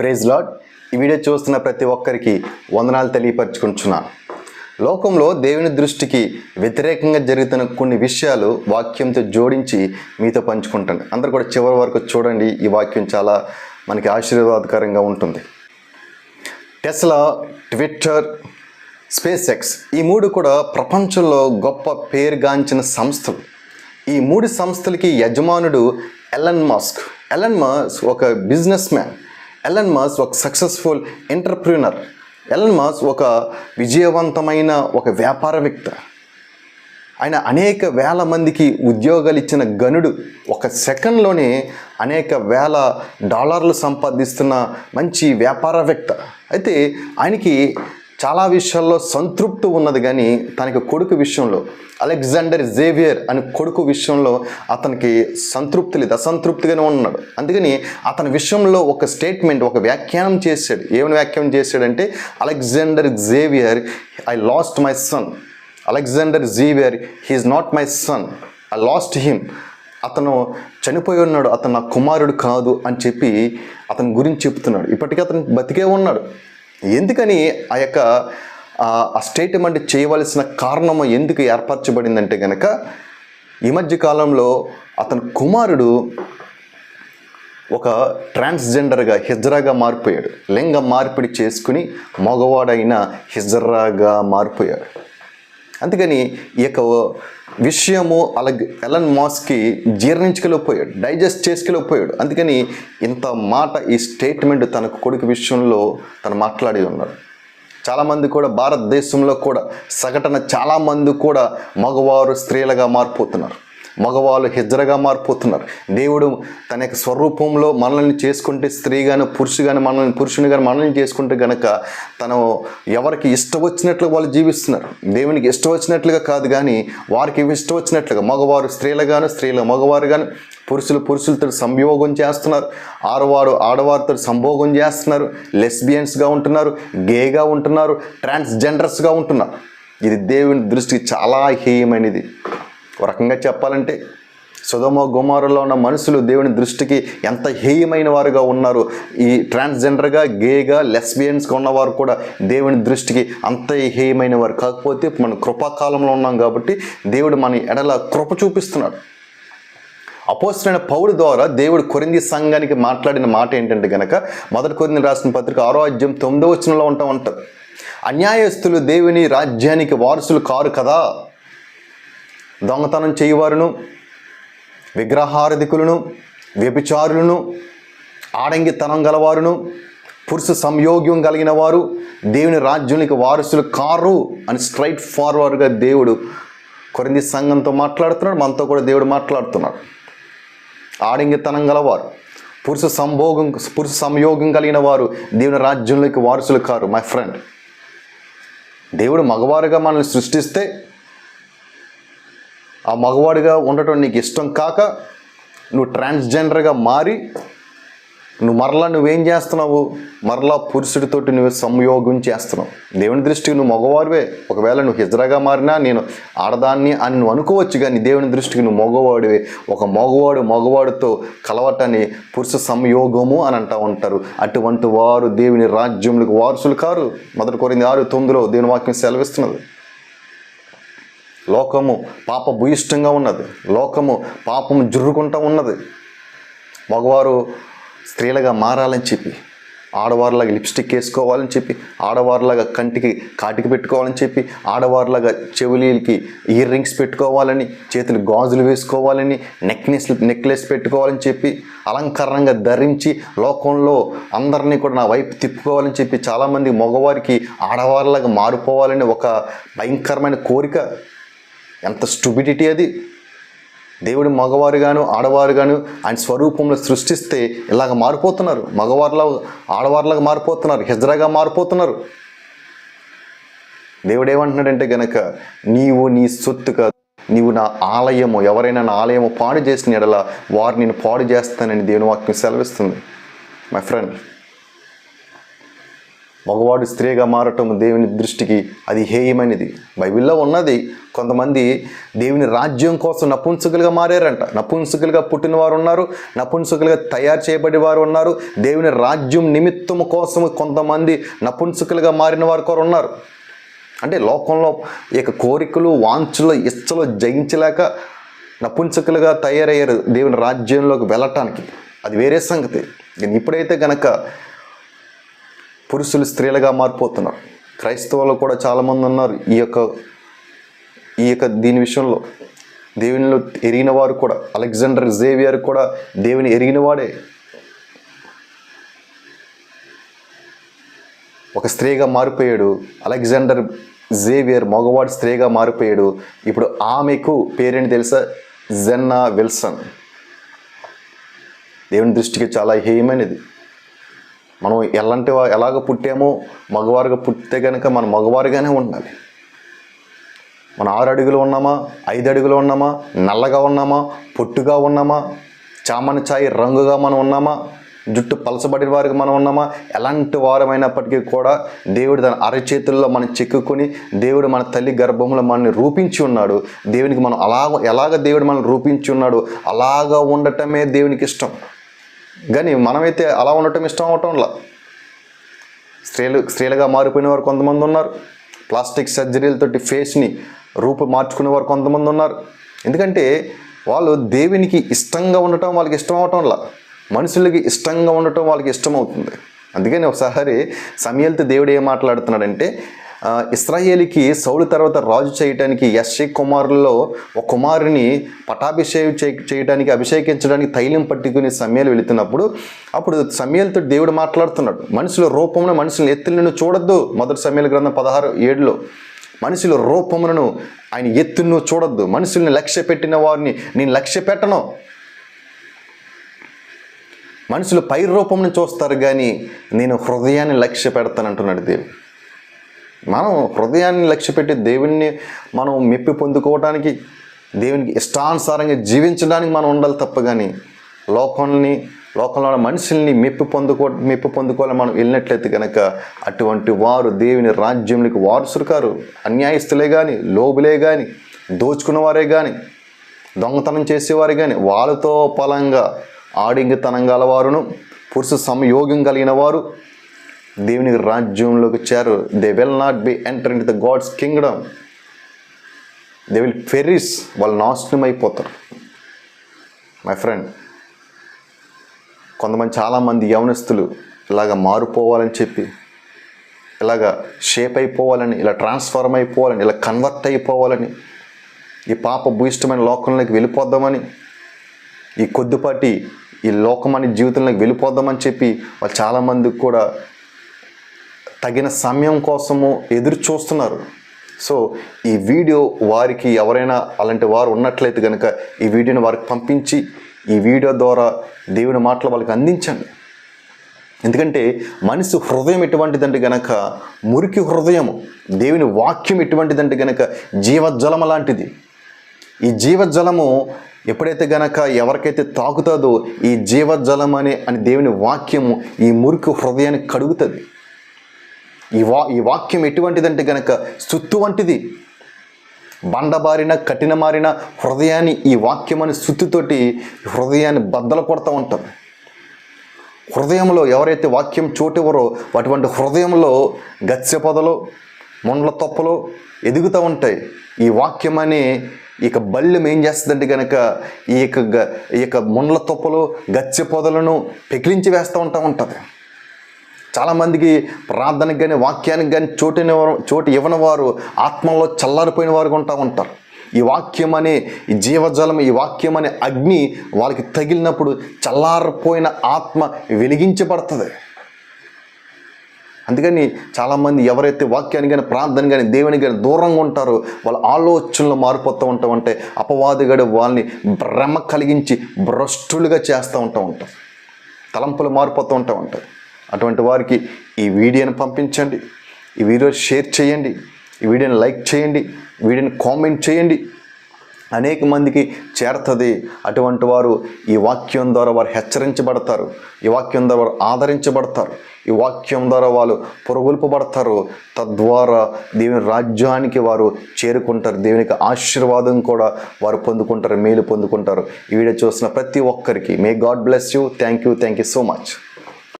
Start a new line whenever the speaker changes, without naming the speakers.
Praise lord. ఈ video చూస్తున్న ప్రతి ఒక్కరికి వందనాలు తెలియపరచుకుంటున్నాను లోకంలో దేవుని దృష్టికి వ్యతిరేకంగా జరుగుతున్న కొన్ని విషయాలు వాక్యంతో జోడించి మీతో పంచుకుంటాను. అందరు కూడా చివరి వరకు చూడండి. ఈ వాక్యం చాలా మనకి ఆశీర్వాదకరంగా ఉంటుంది. టెస్లా ట్విట్టర్ స్పేస్ ఎక్స్ ఈ మూడు కూడా ప్రపంచంలో గొప్ప పేరుగాంచిన సంస్థలు. ఈ మూడు సంస్థలకి యజమానుడు ఎలన్ మాస్క్. ఎలన్ మాస్క్ ఒక బిజినెస్ మ్యాన్. ఎలన్ మాస్ ఒక సక్సెస్ఫుల్ ఎంటర్ప్రీనర్ ఎలన్ మాస్ ఒక విజయవంతమైన ఒక వ్యాపారవేత్త ఆయన అనేక వేల మందికి ఉద్యోగాలు ఇచ్చిన గనుడు. ఒక సెకండ్లోనే అనేక వేల డాలర్లు సంపాదిస్తున్న మంచి వ్యాపారవేత్త అయితే ఆయనకి చాలా విషయాల్లో సంతృప్తి ఉన్నది కానీ తనకి కొడుకు విషయంలో అలెగ్జాండర్ జేవియర్ అని కొడుకు విషయంలో అతనికి సంతృప్తి లేదు అసంతృప్తిగానే ఉన్నాడు. అందుకని అతని విషయంలో ఒక స్టేట్మెంట్ ఒక వ్యాఖ్యానం చేశాడు. ఏమని వ్యాఖ్యానం చేశాడంటే Alexander Xavier I lost my son Alexander Xavier he's not my son I lost him అతను చనిపోయి ఉన్నాడు. అతను నా కుమారుడు కాదు అని చెప్పి అతని గురించి చెప్తున్నాడు. ఇప్పటికీ అతను బతికే ఉన్నాడు. ఎందుకని ఆ యొక్క ఆ స్టేట్మెంట్ చేయవలసిన కారణము ఎందుకు ఏర్పరచబడిందంటే కనుక ఈ మధ్య కాలంలో అతని కుమారుడు ఒక ట్రాన్స్జెండర్గా హిజ్రాగా మారిపోయాడు. లింగ మార్పిడి చేసుకుని మగవాడైన హిజ్రాగా మారిపోయాడు. అందుకని ఈ యొక్క విషయము అలాగే ఎలన్ మాస్కి జీర్ణించుకెళ్ళిపోయాడు డైజెస్ట్ చేసుకెళ్ళిపోయాడు అందుకని ఇంత మాట ఈ స్టేట్మెంట్ తన కొడుకు విషయంలో తను మాట్లాడి ఉన్నాడు. చాలామంది కూడా భారతదేశంలో కూడా సగటున చాలామంది కూడా మగవారు స్త్రీలుగా మారిపోతున్నారు. మగవాళ్ళు హిజ్రగా మారిపోతున్నారు. దేవుడు తన యొక్క స్వరూపంలో మనల్ని చేసుకుంటే స్త్రీగాను పురుషుగాను మనల్ని పురుషుని కానీ మనల్ని చేసుకుంటే గనక తను ఎవరికి ఇష్టం వచ్చినట్లు వాళ్ళు జీవిస్తున్నారు. దేవునికి ఇష్టం వచ్చినట్లుగా కాదు కానీ వారికి ఇష్టం వచ్చినట్లుగా మగవారు స్త్రీలుగాను స్త్రీలు మగవారు కానీ పురుషులు పురుషులతో సంయోగం చేస్తున్నారు. ఆడవారు ఆడవారితో సంభోగం చేస్తున్నారు. లెస్బియన్స్గా ఉంటున్నారు గేగా ఉంటున్నారు ట్రాన్స్జెండర్స్గా ఉంటున్నారు. ఇది దేవుని దృష్టికి చాలా హేయమైనది. ఒక రకంగా చెప్పాలంటే సుధమ గుమారులో ఉన్న మనుషులు దేవుని దృష్టికి ఎంత హేయమైన వారుగా ఉన్నారు. ఈ ట్రాన్స్జెండర్గా గేగా లెస్బియన్స్గా ఉన్నవారు కూడా దేవుని దృష్టికి అంత హేయమైన వారు. కాకపోతే మనం కృపాకాలంలో ఉన్నాం కాబట్టి దేవుడు మన ఎడల కృప చూపిస్తున్నాడు. అపోస్తులైన పౌరు ద్వారా దేవుడు కొరింది సంఘానికి మాట్లాడిన మాట ఏంటంటే గనక మొదటి కొరింది రాసిన పత్రిక ఆరో అధ్యాయం తొమ్మిదో వచనంలో ఉంటా ఉంటారు. అన్యాయస్తులు దేవుని రాజ్యానికి వారసులు కారు కదా? దొంగతనం చేయవారును విగ్రహారధికులను వ్యభిచారులను ఆడంగితనం గలవారును పురుష సంయోగ్యం కలిగిన వారు దేవుని రాజ్యానికి వారసులు కారు అని స్ట్రైట్ ఫార్వర్డ్గా దేవుడు కొరింది సంఘంతో మాట్లాడుతున్నాడు మనతో కూడా దేవుడు మాట్లాడుతున్నాడు. ఆడంగితనం గలవారు పురుష సంభోగం పురుష సంయోగం కలిగిన వారు దేవుని రాజ్యంలోకి వారసులు కారు మై ఫ్రెండ్ దేవుడు మగవారుగా మనల్ని సృష్టిస్తే ఆ మగవాడిగా ఉండటం నీకు ఇష్టం కాక నువ్వు ట్రాన్స్జెండర్గా మారి నువ్వు మరలా నువ్వేం చేస్తున్నావు? మరలా పురుషుడితోటి నువ్వు సంయోగం చేస్తున్నావు. దేవుని దృష్టికి నువ్వు మగవాడివే. ఒకవేళ నువ్వు హిజ్రాగా మారినా నేను ఆడదాన్ని అని నువ్వు అనుకోవచ్చు కానీ దేవుని దృష్టికి నువ్వు మగవాడివే. ఒక మగవాడు మగవాడితో కలవటాన్ని పురుష సంయోగము అని అంటూ ఉంటారు. అటువంటి వారు దేవుని రాజ్యములకు వారసులు కారు. మొదటి కోరింది ఆరు తొమ్మిదిలో దేవుని వాక్యం సెలవిస్తున్నది. లోకము పాప భూయిష్టంగా ఉన్నది. లోకము పాపము జుర్రుకుంటూ ఉన్నది. మగవారు స్త్రీలుగా మారాలని చెప్పి ఆడవారిలాగా లిప్స్టిక్ వేసుకోవాలని చెప్పి ఆడవారిలాగా కంటికి కాటికి పెట్టుకోవాలని చెప్పి ఆడవారిలాగా చెవులీలకి ఇయర్ రింగ్స్ పెట్టుకోవాలని చేతులు గాజులు వేసుకోవాలని నెక్నెస్ నెక్లెస్ పెట్టుకోవాలని చెప్పి అలంకరణంగా ధరించి లోకంలో అందరినీ కూడా నా వైపు తిప్పుకోవాలని చెప్పి చాలామంది మగవారికి ఆడవారిలాగా మారిపోవాలని ఒక భయంకరమైన కోరిక ఎంత స్టూబిడిటీ అది. దేవుడు మగవారుగాను ఆడవారుగాను ఆయన స్వరూపంలో సృష్టిస్తే ఇలాగ మారిపోతున్నారు. మగవారిలా ఆడవారిలాగా మారిపోతున్నారు హిజ్రాగా మారిపోతున్నారు. దేవుడు ఏమంటున్నాడంటే గనక నీవు నీ సొత్తు కాదు నీవు నా ఆలయము ఎవరైనా నా ఆలయము పాడు చేసిన ఎడల వారు నేను పాడు చేస్తానని దేవుని వాక్యం సెలవిస్తుంది. మై ఫ్రెండ్ మగవాడు స్త్రీగా మారటం దేవుని దృష్టికి అది హేయమైనది బైబిల్లో ఉన్నది కొంతమంది దేవుని రాజ్యం కోసం నపుంసకులుగా మారారంట. నపుంసకులుగా పుట్టిన వారు ఉన్నారు నపుంసకులుగా తయారు చేయబడి వారు ఉన్నారు. దేవుని రాజ్యం నిమిత్తం కోసం కొంతమంది నపుంసకులుగా మారిన వారు కూడా ఉన్నారు. అంటే లోకంలో ఈ యొక్క కోరికలు వాంఛలు ఇష్టలు జయించలేక నపుంసకులుగా తయారయ్యారు దేవుని రాజ్యంలోకి వెళ్ళటానికి. అది వేరే సంగతి. ఇప్పుడైతే కనుక పురుషులు స్త్రీలుగా మారిపోతున్నారు. క్రైస్తవులు కూడా చాలామంది ఉన్నారు ఈ యొక్క ఈ యొక్క దీని విషయంలో. దేవునిలో ఎరిగిన వారు కూడా అలెగ్జాండర్ జేవియర్ కూడా దేవుని ఎరిగిన వాడే. ఒక స్త్రీగా మారిపోయాడు అలెగ్జాండర్ జేవియర్ మగవాడు స్త్రీగా మారిపోయాడు. ఇప్పుడు ఆమెకు పేరేంటి తెలుసా? Jenna Wilson. దేవుని దృష్టికి చాలా హేయమైనది. మనం ఎలాంటి ఎలాగ పుట్టామో మగవారుగా పుట్టితే కనుక మనం మగవారిగానే ఉండాలి. మన ఆరు అడుగులు ఉన్నామా? ఐదు అడుగులు ఉన్నామా? నల్లగా ఉన్నామా? పొట్టుగా ఉన్నామా? చామని ఛాయి రంగుగా మనం ఉన్నామా? జుట్టు పలసబడిన వారికి మనం ఉన్నామా? ఎలాంటి వారమైనప్పటికీ కూడా దేవుడు తన అరచేతుల్లో మనం చిక్కుకొని దేవుడు మన తల్లి గర్భంలో మనల్ని రూపించి ఉన్నాడు. దేవునికి మనం అలాగ ఎలాగ దేవుడు మనల్ని రూపించి ఉన్నాడు? అలాగా ఉండటమే దేవునికి ఇష్టం. కానీ మనమైతే అలా ఉండటం ఇష్టం అవటంలా స్త్రీలు స్త్రీలుగా మారిపోయిన వారు కొంతమంది ఉన్నారు. ప్లాస్టిక్ సర్జరీలతోటి ఫేస్ని రూపు మార్చుకునే వారు కొంతమంది ఉన్నారు. ఎందుకంటే వాళ్ళు దేవునికి ఇష్టంగా ఉండటం వాళ్ళకి ఇష్టం అవటంలా మనుషులకి ఇష్టంగా ఉండటం వాళ్ళకి ఇష్టం అవుతుంది. అందుకని ఒకసారి సమయాలతో దేవుడు ఏం మాట్లాడుతున్నాడంటే ఇస్రాయేలీకి సౌలు తర్వాత రాజు చేయటానికి యశ్షి కుమారుల్లో ఒక కుమారుని పటాభిషేకం చేయ- చేయడానికి అభిషేకించడానికి తైలం పట్టుకుని సమయాలు వెళుతున్నప్పుడు అప్పుడు సమయాలతో దేవుడు మాట్లాడుతున్నాడు. మనుషుల రూపంలో మనుషుల ఎత్తులను చూడొద్దు. మొదటి సమయాల గ్రంథం పదహారు ఏడులో మనుషుల రూపములను ఆయన ఎత్తును చూడొద్దు. మనుషుల్ని లక్ష్య పెట్టిన వారిని నేను లక్ష్య పెట్టను. మనుషులు పై రూపంను చూస్తారు కానీ నేను హృదయాన్ని లక్ష్య పెడతానంటున్నాడు దేవుడు. మనం హృదయాన్ని లక్ష్యపెట్టి దేవుణ్ణి మనం మెప్పి పొందుకోవడానికి దేవునికి ఇష్టానుసారంగా జీవించడానికి మనం ఉండాలి తప్ప కానీ లోకాన్ని లోకంలో ఉన్న మనుషుల్ని మెప్పి పొందుకో మెప్పి పొందుకోవాలని మనం వెళ్ళినట్లయితే కనుక అటువంటి వారు దేవుని రాజ్యంలోకి వారసులు కారు. అన్యాయస్తులే కానీ లోబులే కానీ దోచుకున్నవారే కానీ దొంగతనం చేసేవారు కానీ వాళ్ళతో పలంగా ఆడింగితనం గలవారును పురుష సంయోగం కలిగిన వారు దేవుని రాజ్యంలోకి చేరు they will not be enter in the God's kingdom they will perish వాళ్ళు నాశనం అయిపోతారు మై ఫ్రెండ్ కొంతమంది చాలామంది యవనస్తులు ఇలాగ మారిపోవాలని చెప్పి ఇలాగ షేప్ అయిపోవాలని ఇలా ట్రాన్స్ఫార్మ్ అయిపోవాలని ఇలా కన్వర్ట్ అయిపోవాలని ఈ పాప భూయిష్టమైన లోకంలోకి వెళ్ళిపోద్దామని ఈ కొద్దిపాటి ఈ లోకం అనే జీవితంలోకి వెళ్ళిపోద్దామని చెప్పి వాళ్ళు చాలామంది కూడా తగిన సమయం కోసము ఎదురు చూస్తున్నారు సో ఈ వీడియో వారికి ఎవరైనా అలాంటి వారు ఉన్నట్లయితే కనుక ఈ వీడియోని వారికి పంపించి ఈ వీడియో ద్వారా దేవుని మాటలు వాళ్ళకి అందించండి. ఎందుకంటే మనిషి హృదయం ఎటువంటిదంటే గనక మురికి హృదయము దేవుని వాక్యం ఎటువంటిదంటే గనక జీవజలము లాంటిది. ఈ జీవజలము ఎప్పుడైతే గనక ఎవరికైతే తాకుతుందో ఈ జీవజలం అనే అని దేవుని వాక్యము ఈ మురికి హృదయాన్ని కడుగుతుంది. ఈ వా ఈ వాక్యం ఎటువంటిదంటే గనక సుత్తు వంటిది. బండబారిన కఠినమారిన హృదయాన్ని ఈ వాక్యం అనే సుత్తుతోటి హృదయాన్ని బద్దలు కొడతా ఉంటుంది హృదయంలో ఎవరైతే వాక్యం చోటివరో అటువంటి హృదయంలో గచ్చ పొదలు ముండ్ల తొప్పలు ఎదుగుతూ ఉంటాయి. ఈ వాక్యం అనే ఇక బల్యం ఏం చేస్తుందంటే కనుక ఈ యొక్క ఈ యొక్క ముండ్ల తొప్పలు గచ్చ పొదలను పెకిలించి వేస్తూ ఉంటా ఉంటుంది. చాలామందికి ప్రార్థనకు కానీ వాక్యానికి కానీ చోటుని చోటు ఇవ్వని వారు ఆత్మలో చల్లారిపోయిన వారు ఉంటా ఉంటారు. ఈ వాక్యం అనే ఈ జీవజలం ఈ వాక్యం అనే అగ్ని వాళ్ళకి తగిలినప్పుడు చల్లారిపోయిన ఆత్మ వెలిగించబడుతుంది. అందుకని చాలామంది ఎవరైతే వాక్యాన్ని కానీ ప్రార్థన కానీ దేవుని కానీ దూరంగా ఉంటారో వాళ్ళ ఆలోచనలు మారిపోతూ ఉంటామంటే అపవాదిగడు వాళ్ళని భ్రమ కలిగించి భ్రష్టులుగా చేస్తూ ఉంటా ఉంటాం తలంపులు మారిపోతూ ఉంటా ఉంటాయి అటువంటి వారికి ఈ వీడియోని పంపించండి. ఈ వీడియో షేర్ చేయండి. ఈ వీడియోని లైక్ చేయండి. వీడియోని కామెంట్ చేయండి. అనేక మందికి చేరుతుంది. అటువంటి వారు ఈ వాక్యం ద్వారా వారు హెచ్చరించబడతారు. ఈ వాక్యం ద్వారా వారు ఆదరించబడతారు. ఈ వాక్యం ద్వారా వాళ్ళు పొరగొల్పబడతారు. తద్వారా దేవుని రాజ్యానికి వారు చేరుకుంటారు. దేవునికి ఆశీర్వాదం కూడా వారు పొందుకుంటారు. మేలు పొందుకుంటారు. ఈ వీడియో చూసిన ప్రతి ఒక్కరికి. May God bless you thank you thank you so much